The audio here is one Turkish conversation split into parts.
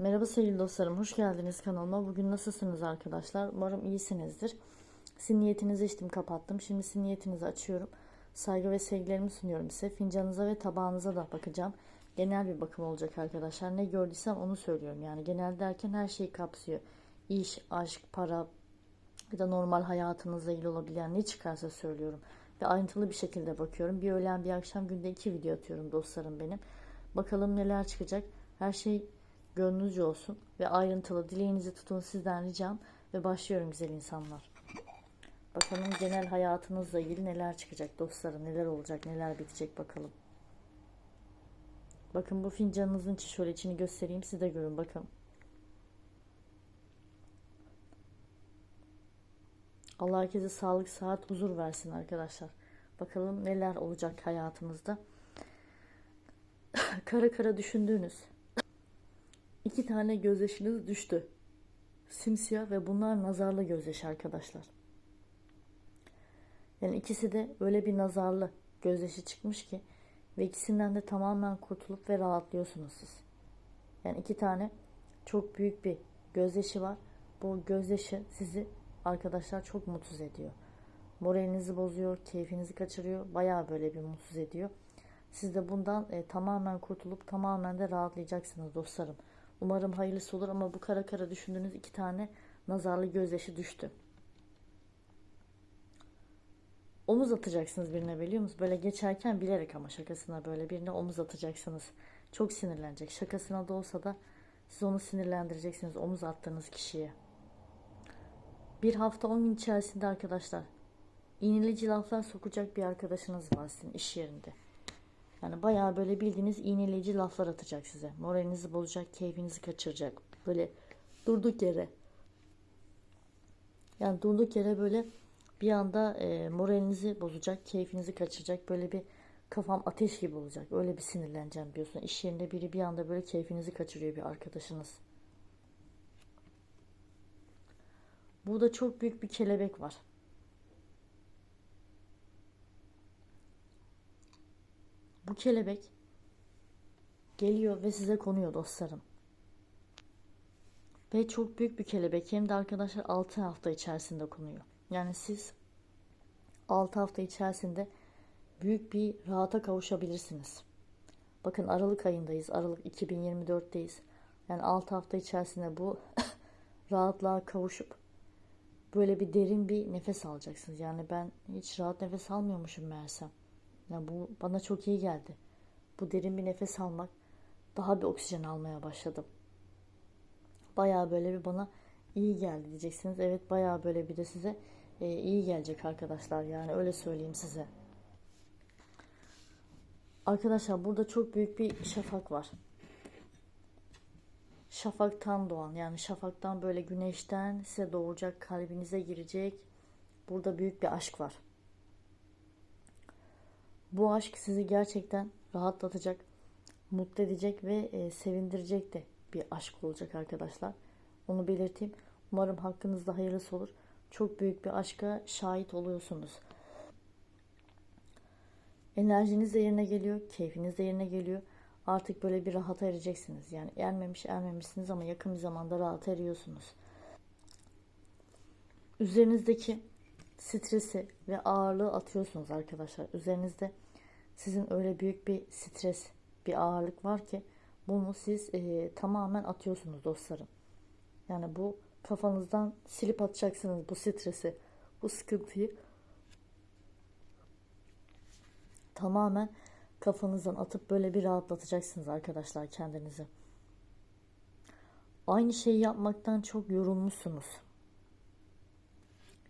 Merhaba sevgili dostlarım, hoş geldiniz kanalıma. Bugün nasılsınız arkadaşlar? Umarım iyisinizdir. Sizin niyetinizi içtim, kapattım. Şimdi sizin niyetinizi açıyorum. Saygı ve sevgilerimi sunuyorum size. Fincanınıza ve tabağınıza da bakacağım. Genel bir bakım olacak arkadaşlar. Ne gördüysem onu söylüyorum. Yani genel derken her şeyi kapsıyor. İş, aşk, para ya da normal hayatınızla ilgili olabilen ne çıkarsa söylüyorum. Ve ayrıntılı bir şekilde bakıyorum. Bir öğlen bir akşam günde iki video atıyorum dostlarım benim. Bakalım neler çıkacak. Her şey gönlünüzce olsun ve ayrıntılı dileğinizi tutun sizden ricam ve başlıyorum güzel insanlar. Bakalım genel hayatınızla ilgili neler çıkacak dostlarım, neler olacak, neler bitecek bakalım. Bakın bu fincanınızın içi şöyle içini göstereyim siz de görün bakın. Allah herkese sağlık, saat, huzur versin arkadaşlar. Bakalım neler olacak hayatınızda. kara kara düşündüğünüz iki tane gözyaşınız düştü. Simsiyah ve bunlar nazarlı gözyaşı arkadaşlar. Yani ikisi de öyle bir nazarlı gözyaşı çıkmış ki ve ikisinden de tamamen kurtulup ve rahatlıyorsunuz siz. Yani iki tane çok büyük bir gözyaşı var. Bu gözyaşı sizi arkadaşlar çok mutsuz ediyor. Moralinizi bozuyor, keyfinizi kaçırıyor. Bayağı böyle bir mutsuz ediyor. Siz de bundan e, tamamen kurtulup tamamen de rahatlayacaksınız dostlarım. Umarım hayırlısı olur ama bu kara kara düşündüğünüz iki tane nazarlı gözyaşı düştü. Omuz atacaksınız birine biliyor musunuz? Böyle geçerken bilerek ama şakasına böyle birine omuz atacaksınız. Çok sinirlenecek. Şakasına da olsa da siz onu sinirlendireceksiniz omuz attığınız kişiye. Bir hafta on gün içerisinde arkadaşlar iğneleyici laflar sokacak bir arkadaşınız var sizin iş yerinde. Yani bayağı böyle bildiğiniz iğneleyici laflar atacak size. Moralinizi bozacak, keyfinizi kaçıracak. Böyle durduk yere. Yani durduk yere böyle bir anda e, moralinizi bozacak, keyfinizi kaçıracak. Böyle bir kafam ateş gibi olacak. Öyle bir sinirleneceğim diyorsun. İş yerinde biri bir anda böyle keyfinizi kaçırıyor bir arkadaşınız. Burada çok büyük bir kelebek var. Bu kelebek geliyor ve size konuyor dostlarım. Ve çok büyük bir kelebek. Hem de arkadaşlar 6 hafta içerisinde konuyor. Yani siz 6 hafta içerisinde büyük bir rahata kavuşabilirsiniz. Bakın Aralık ayındayız. Aralık 2024'teyiz. Yani 6 hafta içerisinde bu rahatlığa kavuşup böyle bir derin bir nefes alacaksınız. Yani ben hiç rahat nefes almıyormuşum meğersem. Yani bu bana çok iyi geldi. Bu derin bir nefes almak daha bir oksijen almaya başladım. Bayağı böyle bir bana iyi geldi diyeceksiniz. Evet bayağı böyle bir de size e, iyi gelecek arkadaşlar. Yani öyle söyleyeyim size. Arkadaşlar burada çok büyük bir şafak var. Şafaktan doğan yani şafaktan böyle güneşten size doğacak kalbinize girecek. Burada büyük bir aşk var. Bu aşk sizi gerçekten rahatlatacak, mutlu edecek ve e, sevindirecek de bir aşk olacak arkadaşlar. Onu belirteyim. Umarım hakkınızda hayırlısı olur. Çok büyük bir aşka şahit oluyorsunuz. Enerjiniz de yerine geliyor, keyfiniz de yerine geliyor. Artık böyle bir rahata ereceksiniz. Yani ermemiş ermemişsiniz ama yakın bir zamanda rahat eriyorsunuz. Üzerinizdeki stresi ve ağırlığı atıyorsunuz arkadaşlar. Üzerinizde sizin öyle büyük bir stres, bir ağırlık var ki bunu siz e, tamamen atıyorsunuz dostlarım. Yani bu kafanızdan silip atacaksınız bu stresi, bu sıkıntıyı. Tamamen kafanızdan atıp böyle bir rahatlatacaksınız arkadaşlar kendinizi. Aynı şeyi yapmaktan çok yorulmuşsunuz.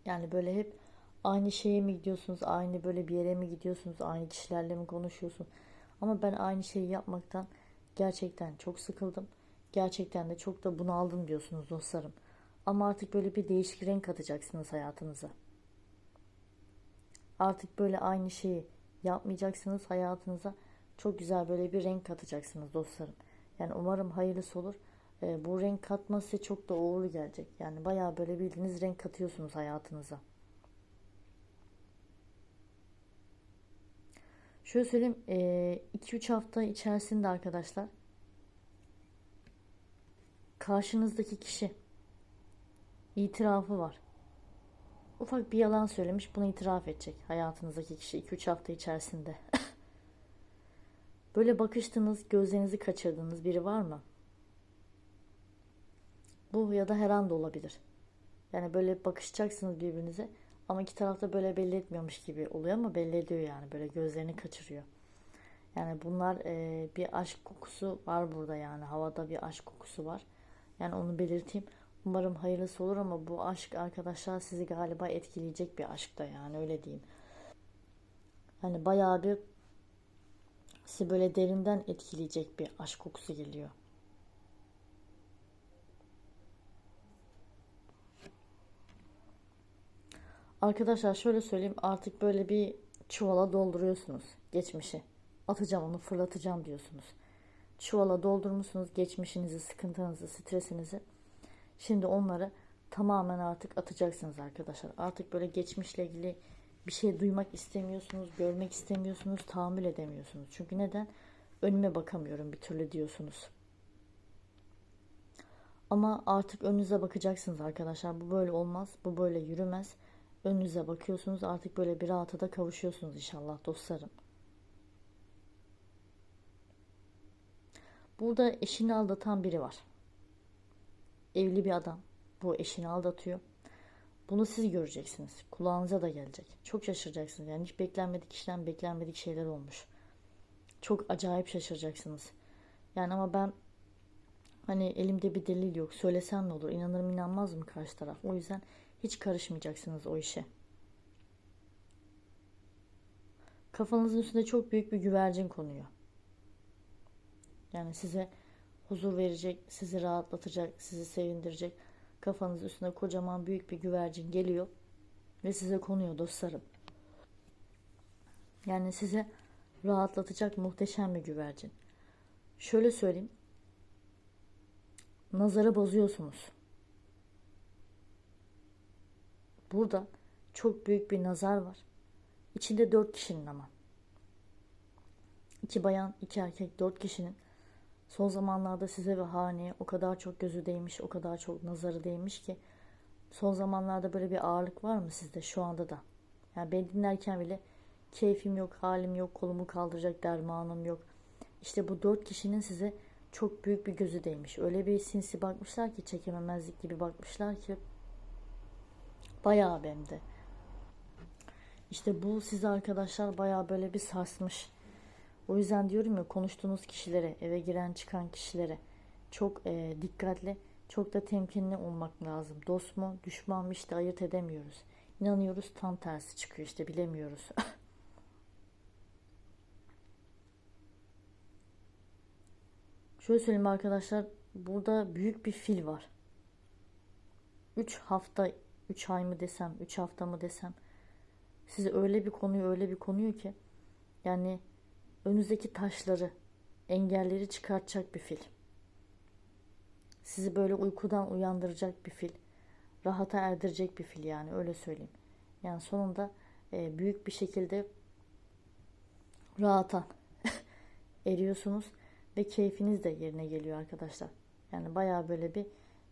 Yani böyle hep aynı şeye mi gidiyorsunuz? Aynı böyle bir yere mi gidiyorsunuz? Aynı kişilerle mi konuşuyorsun? Ama ben aynı şeyi yapmaktan gerçekten çok sıkıldım. Gerçekten de çok da bunaldım diyorsunuz dostlarım. Ama artık böyle bir değişik renk katacaksınız hayatınıza. Artık böyle aynı şeyi yapmayacaksınız hayatınıza. Çok güzel böyle bir renk katacaksınız dostlarım. Yani umarım hayırlısı olur. Ee, bu renk katması çok da uğurlu gelecek. Yani bayağı böyle bildiğiniz renk katıyorsunuz hayatınıza. Şöyle söyleyeyim 2-3 e, 2-3 hafta içerisinde arkadaşlar karşınızdaki kişi itirafı var. Ufak bir yalan söylemiş bunu itiraf edecek hayatınızdaki kişi 2-3 hafta içerisinde. Böyle bakıştığınız, gözlerinizi kaçırdığınız biri var mı? Bu ya da her an da olabilir. Yani böyle bakışacaksınız birbirinize ama iki tarafta böyle belli etmiyormuş gibi oluyor ama belli ediyor yani böyle gözlerini kaçırıyor. Yani bunlar e, bir aşk kokusu var burada yani havada bir aşk kokusu var. Yani onu belirteyim. Umarım hayırlısı olur ama bu aşk arkadaşlar sizi galiba etkileyecek bir aşk da yani öyle diyeyim. Hani bayağı bir sizi böyle derinden etkileyecek bir aşk kokusu geliyor. Arkadaşlar şöyle söyleyeyim artık böyle bir çuvala dolduruyorsunuz geçmişi. Atacağım onu fırlatacağım diyorsunuz. Çuvala doldurmuşsunuz geçmişinizi, sıkıntınızı, stresinizi. Şimdi onları tamamen artık atacaksınız arkadaşlar. Artık böyle geçmişle ilgili bir şey duymak istemiyorsunuz, görmek istemiyorsunuz, tahammül edemiyorsunuz. Çünkü neden? Önüme bakamıyorum bir türlü diyorsunuz. Ama artık önünüze bakacaksınız arkadaşlar. Bu böyle olmaz, bu böyle yürümez. Önünüze bakıyorsunuz artık böyle bir rahata da kavuşuyorsunuz inşallah dostlarım. Burada eşini aldatan biri var. Evli bir adam. Bu eşini aldatıyor. Bunu siz göreceksiniz. Kulağınıza da gelecek. Çok şaşıracaksınız. Yani hiç beklenmedik kişiden beklenmedik şeyler olmuş. Çok acayip şaşıracaksınız. Yani ama ben hani elimde bir delil yok. Söylesem ne olur? İnanırım inanmaz mı karşı taraf? O yüzden hiç karışmayacaksınız o işe. Kafanızın üstünde çok büyük bir güvercin konuyor. Yani size huzur verecek, sizi rahatlatacak, sizi sevindirecek. Kafanız üstüne kocaman büyük bir güvercin geliyor ve size konuyor dostlarım. Yani size rahatlatacak muhteşem bir güvercin. Şöyle söyleyeyim. Nazarı bozuyorsunuz. Burada çok büyük bir nazar var. İçinde dört kişinin ama. İki bayan, iki erkek, dört kişinin son zamanlarda size ve haneye o kadar çok gözü değmiş, o kadar çok nazarı değmiş ki son zamanlarda böyle bir ağırlık var mı sizde şu anda da? Yani ben dinlerken bile keyfim yok, halim yok, kolumu kaldıracak dermanım yok. İşte bu dört kişinin size çok büyük bir gözü değmiş. Öyle bir sinsi bakmışlar ki çekememezlik gibi bakmışlar ki bayağı bende. İşte bu sizi arkadaşlar bayağı böyle bir sarsmış. O yüzden diyorum ya konuştuğunuz kişilere, eve giren çıkan kişilere çok e, dikkatli, çok da temkinli olmak lazım. Dost mu, düşman mı işte ayırt edemiyoruz. İnanıyoruz tam tersi çıkıyor işte bilemiyoruz. Şöyle söyleyeyim arkadaşlar, burada büyük bir fil var. 3 hafta, 3 ay mı desem, 3 hafta mı desem size öyle bir konuyu öyle bir konuyu ki yani önünüzdeki taşları, engelleri çıkartacak bir fil. Sizi böyle uykudan uyandıracak bir fil. Rahata erdirecek bir fil yani öyle söyleyeyim. Yani sonunda e, büyük bir şekilde rahata eriyorsunuz ve keyfiniz de yerine geliyor arkadaşlar. Yani baya böyle bir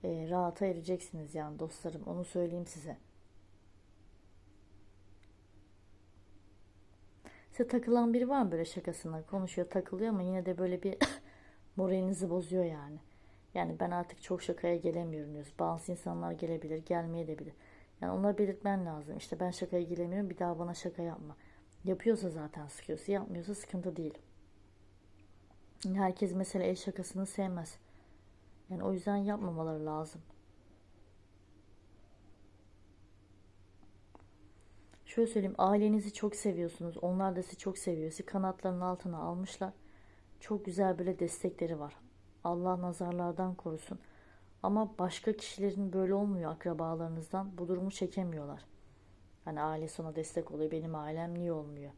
e, rahata ereceksiniz yani dostlarım onu söyleyeyim size. Size takılan biri var mı böyle şakasına konuşuyor takılıyor ama yine de böyle bir moralinizi bozuyor yani. Yani ben artık çok şakaya gelemiyorum diyoruz. Bazı insanlar gelebilir gelmeye de bilir. Yani onları belirtmen lazım. İşte ben şakaya gelemiyorum bir daha bana şaka yapma. Yapıyorsa zaten sıkıyorsa yapmıyorsa sıkıntı değil. Herkes mesela el şakasını sevmez. Yani o yüzden yapmamaları lazım. Şöyle söyleyeyim ailenizi çok seviyorsunuz. Onlar da sizi çok seviyor. Sizi kanatlarının altına almışlar. Çok güzel böyle destekleri var. Allah nazarlardan korusun. Ama başka kişilerin böyle olmuyor akrabalarınızdan. Bu durumu çekemiyorlar. Hani aile sana destek oluyor. Benim ailem niye olmuyor?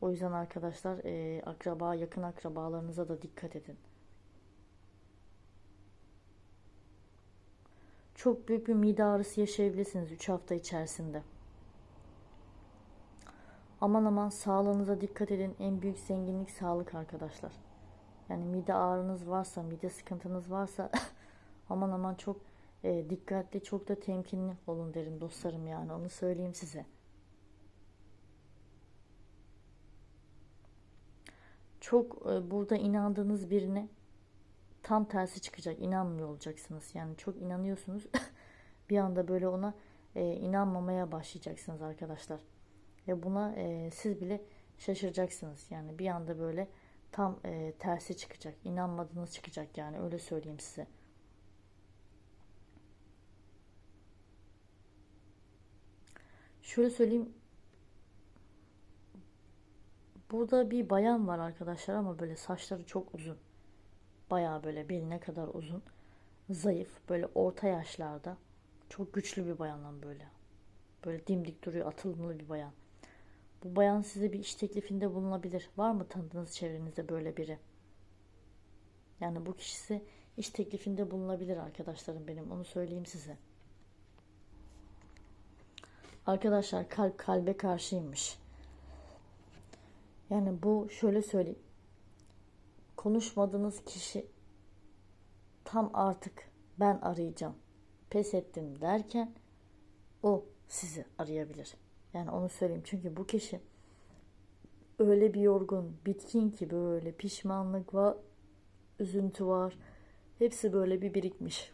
O yüzden arkadaşlar e, akraba, yakın akrabalarınıza da dikkat edin. Çok büyük bir mide ağrısı yaşayabilirsiniz 3 hafta içerisinde. Aman aman sağlığınıza dikkat edin. En büyük zenginlik sağlık arkadaşlar. Yani mide ağrınız varsa, mide sıkıntınız varsa Aman aman çok e, dikkatli, çok da temkinli olun derim dostlarım yani onu söyleyeyim size. Çok e, burada inandığınız birine tam tersi çıkacak. İnanmıyor olacaksınız. Yani çok inanıyorsunuz. bir anda böyle ona e, inanmamaya başlayacaksınız arkadaşlar. Ve buna e, siz bile şaşıracaksınız. Yani bir anda böyle tam e, tersi çıkacak. İnanmadığınız çıkacak yani öyle söyleyeyim size. Şöyle söyleyeyim. Burada bir bayan var arkadaşlar ama böyle saçları çok uzun. Bayağı böyle beline kadar uzun. Zayıf, böyle orta yaşlarda. Çok güçlü bir bayandan böyle. Böyle dimdik duruyor, atılımlı bir bayan. Bu bayan size bir iş teklifinde bulunabilir. Var mı tanıdığınız çevrenizde böyle biri? Yani bu kişisi iş teklifinde bulunabilir arkadaşlarım benim. Onu söyleyeyim size. Arkadaşlar kalp kalbe karşıymış. Yani bu şöyle söyleyeyim. Konuşmadığınız kişi tam artık ben arayacağım. Pes ettim derken o sizi arayabilir. Yani onu söyleyeyim. Çünkü bu kişi öyle bir yorgun, bitkin ki böyle pişmanlık var, üzüntü var. Hepsi böyle bir birikmiş.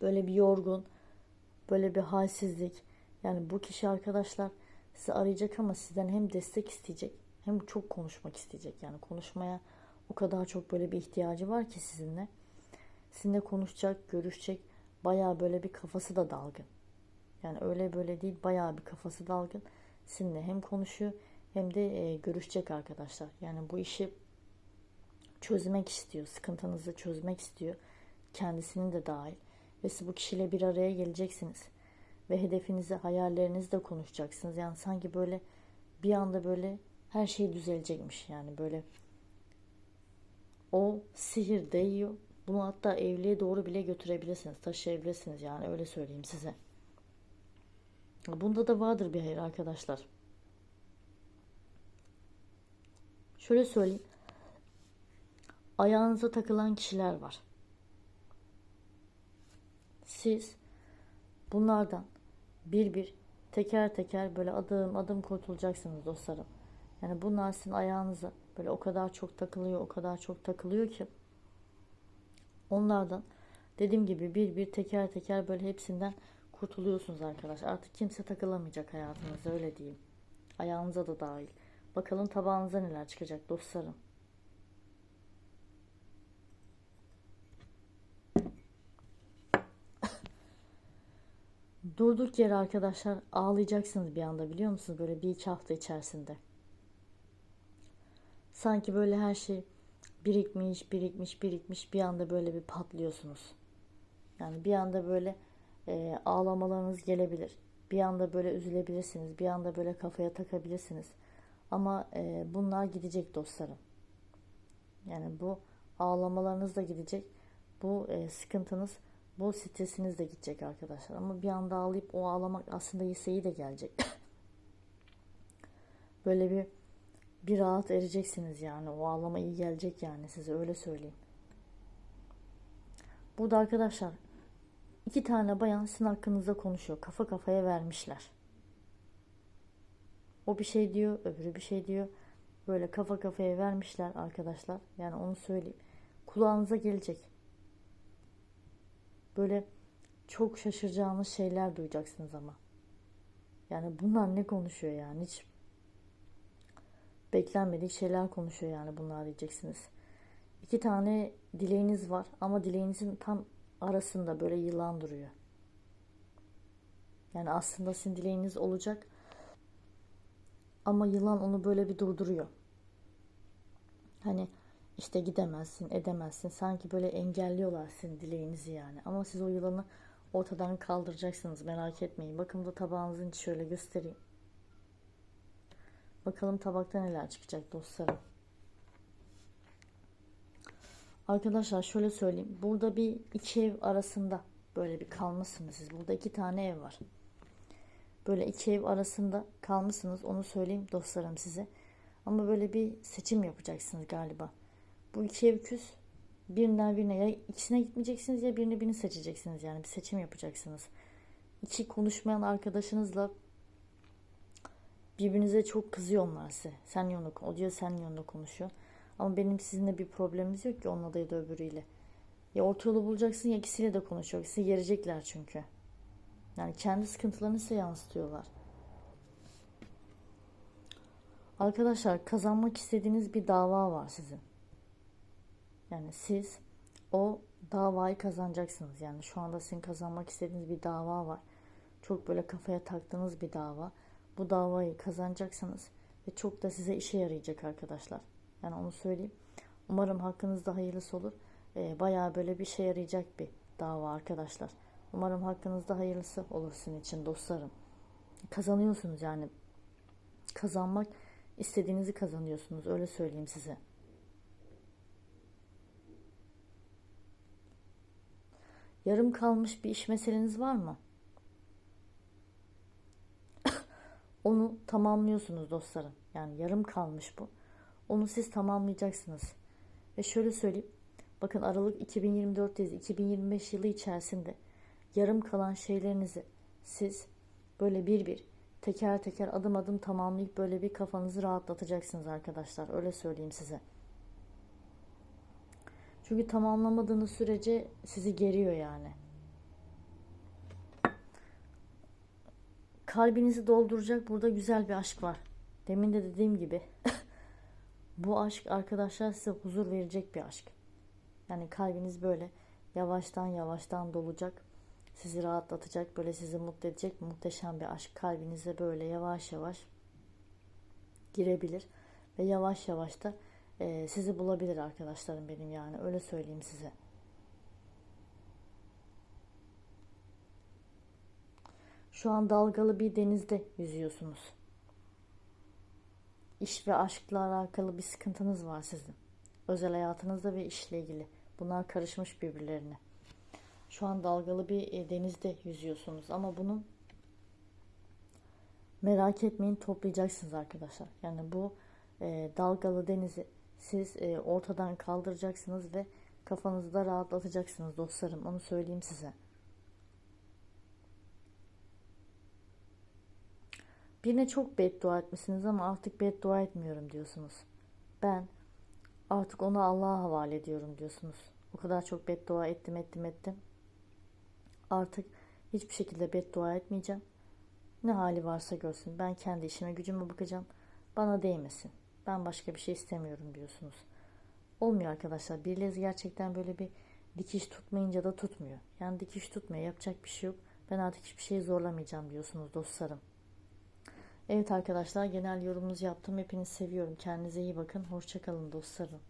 Böyle bir yorgun, böyle bir halsizlik. Yani bu kişi arkadaşlar sizi arayacak ama sizden hem destek isteyecek hem çok konuşmak isteyecek. Yani konuşmaya o kadar çok böyle bir ihtiyacı var ki sizinle. Sizinle konuşacak, görüşecek. Baya böyle bir kafası da dalgın. Yani öyle böyle değil baya bir kafası dalgın. Sizinle hem konuşuyor hem de e, görüşecek arkadaşlar. Yani bu işi çözmek istiyor. Sıkıntınızı çözmek istiyor. Kendisinin de dahil. Ve siz bu kişiyle bir araya geleceksiniz. Ve hedefinizi, hayallerinizi de konuşacaksınız. Yani sanki böyle bir anda böyle her şey düzelecekmiş. Yani böyle o sihir değiyor. Bunu hatta evliliğe doğru bile götürebilirsiniz. Taşıyabilirsiniz yani öyle söyleyeyim size. Bunda da vardır bir hayır arkadaşlar. Şöyle söyleyeyim. Ayağınıza takılan kişiler var. Siz bunlardan bir bir teker teker böyle adım adım kurtulacaksınız dostlarım. Yani bunlar sizin ayağınıza böyle o kadar çok takılıyor, o kadar çok takılıyor ki onlardan dediğim gibi bir bir teker teker böyle hepsinden kurtuluyorsunuz arkadaş. Artık kimse takılamayacak hayatınızda öyle diyeyim. Ayağınıza da dahil. Bakalım tabağınıza neler çıkacak dostlarım. Durduk yere arkadaşlar ağlayacaksınız bir anda biliyor musunuz? Böyle bir iki hafta içerisinde. Sanki böyle her şey birikmiş, birikmiş, birikmiş bir anda böyle bir patlıyorsunuz. Yani bir anda böyle e, ağlamalarınız gelebilir. Bir anda böyle üzülebilirsiniz. Bir anda böyle kafaya takabilirsiniz. Ama e, bunlar gidecek dostlarım. Yani bu ağlamalarınız da gidecek. Bu e, sıkıntınız, bu stresiniz de gidecek arkadaşlar. Ama bir anda ağlayıp o ağlamak aslında iyi de gelecek. böyle bir bir rahat ereceksiniz yani. O ağlama iyi gelecek yani size öyle söyleyeyim. Burada arkadaşlar iki tane bayan sizin hakkınızda konuşuyor. Kafa kafaya vermişler. O bir şey diyor, öbürü bir şey diyor. Böyle kafa kafaya vermişler arkadaşlar. Yani onu söyleyeyim. Kulağınıza gelecek. Böyle çok şaşıracağınız şeyler duyacaksınız ama. Yani bunlar ne konuşuyor yani hiç beklenmedik şeyler konuşuyor yani bunlar diyeceksiniz. İki tane dileğiniz var ama dileğinizin tam arasında böyle yılan duruyor. Yani aslında sizin dileğiniz olacak ama yılan onu böyle bir durduruyor. Hani işte gidemezsin, edemezsin. Sanki böyle engelliyorlar sizin dileğinizi yani. Ama siz o yılanı ortadan kaldıracaksınız. Merak etmeyin. Bakın da tabağınızın içi şöyle göstereyim. Bakalım tabakta neler çıkacak dostlarım. Arkadaşlar şöyle söyleyeyim. Burada bir iki ev arasında böyle bir kalmışsınız siz. Burada iki tane ev var. Böyle iki ev arasında kalmışsınız. Onu söyleyeyim dostlarım size. Ama böyle bir seçim yapacaksınız galiba. Bu iki ev küs. birinden birine ya ikisine gitmeyeceksiniz ya birini birini seçeceksiniz yani bir seçim yapacaksınız. İki konuşmayan arkadaşınızla birbirinize çok kızıyor onlar size. Sen yolunda, o diyor sen yolunda konuşuyor. Ama benim sizinle bir problemimiz yok ki onunla da ya da öbürüyle. Ya orta yolu bulacaksın ya ikisiyle de konuşuyor. İkisi gelecekler çünkü. Yani kendi sıkıntılarını size yansıtıyorlar. Arkadaşlar kazanmak istediğiniz bir dava var sizin. Yani siz o davayı kazanacaksınız. Yani şu anda sizin kazanmak istediğiniz bir dava var. Çok böyle kafaya taktığınız bir dava. Bu davayı kazanacaksınız ve çok da size işe yarayacak arkadaşlar. Yani onu söyleyeyim. Umarım hakkınızda hayırlısı olur. Ee, bayağı böyle bir şey yarayacak bir dava arkadaşlar. Umarım hakkınızda hayırlısı olur sizin için dostlarım. Kazanıyorsunuz yani. Kazanmak istediğinizi kazanıyorsunuz. Öyle söyleyeyim size. Yarım kalmış bir iş meseleniz var mı? Onu tamamlıyorsunuz dostlarım. Yani yarım kalmış bu. Onu siz tamamlayacaksınız. Ve şöyle söyleyeyim. Bakın Aralık 2024'teyiz. 2025 yılı içerisinde yarım kalan şeylerinizi siz böyle bir bir teker teker adım adım tamamlayıp böyle bir kafanızı rahatlatacaksınız arkadaşlar. Öyle söyleyeyim size. Çünkü tamamlamadığınız sürece sizi geriyor yani. Kalbinizi dolduracak burada güzel bir aşk var. Demin de dediğim gibi. Bu aşk arkadaşlar size huzur verecek bir aşk. Yani kalbiniz böyle yavaştan yavaştan dolacak. Sizi rahatlatacak, böyle sizi mutlu edecek muhteşem bir aşk kalbinize böyle yavaş yavaş girebilir ve yavaş yavaş da sizi bulabilir arkadaşlarım benim yani öyle söyleyeyim size. Şu an dalgalı bir denizde yüzüyorsunuz. İş ve aşkla alakalı bir sıkıntınız var sizin. Özel hayatınızda ve işle ilgili. Bunlar karışmış birbirlerine. Şu an dalgalı bir e, denizde yüzüyorsunuz ama bunu merak etmeyin toplayacaksınız arkadaşlar. Yani bu e, dalgalı denizi siz e, ortadan kaldıracaksınız ve kafanızı da rahatlatacaksınız dostlarım. Onu söyleyeyim size. Birine çok beddua etmişsiniz ama artık beddua etmiyorum diyorsunuz. Ben artık onu Allah'a havale ediyorum diyorsunuz. O kadar çok beddua ettim ettim ettim. Artık hiçbir şekilde beddua etmeyeceğim. Ne hali varsa görsün. Ben kendi işime gücüme bakacağım. Bana değmesin. Ben başka bir şey istemiyorum diyorsunuz. Olmuyor arkadaşlar. Birileri gerçekten böyle bir dikiş tutmayınca da tutmuyor. Yani dikiş tutmuyor. Yapacak bir şey yok. Ben artık hiçbir şeyi zorlamayacağım diyorsunuz dostlarım. Evet arkadaşlar genel yorumunuzu yaptım. Hepinizi seviyorum. Kendinize iyi bakın. Hoşçakalın dostlarım.